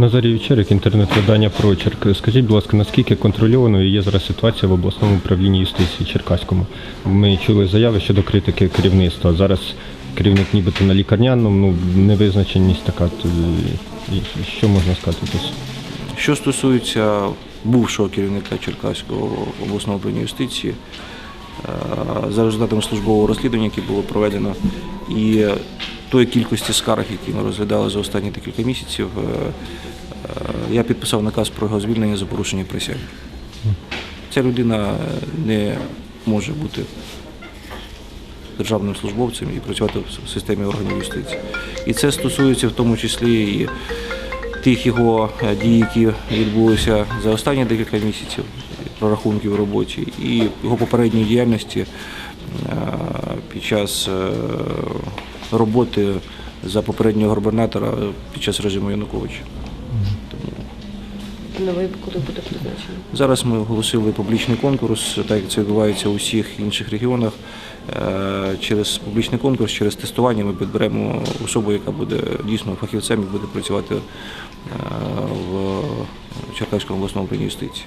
Назарій Вечерик, інтернет-видання Прочерк. Скажіть, будь ласка, наскільки контрольованою є зараз ситуація в обласному управлінні юстиції Черкаському? Ми чули заяви щодо критики керівництва. Зараз керівник нібито на лікарняному, ну невизначеність така. Що можна сказати тут? Що стосується бувшого керівника Черкаського обласного управління юстиції, е, за результатами службового розслідування, яке було проведено, і тої кількості скарг, які ми розглядали за останні декілька місяців, е, я підписав наказ про його звільнення за порушення присяги. Ця людина не може бути державним службовцем і працювати в системі органів юстиції. І це стосується в тому числі і тих його е, дій, які відбулися за останні декілька місяців, прорахунків роботі, і його попередньої діяльності е, під час е, роботи за попереднього губернатора під час режиму Януковича. Новий куди буде призначено? Зараз ми оголосили публічний конкурс, так як це відбувається у всіх інших регіонах. Е, Через публічний конкурс, через тестування ми підберемо особу, яка буде дійсно фахівцем і буде працювати е, в Черкаському обласному управлінні юстиції.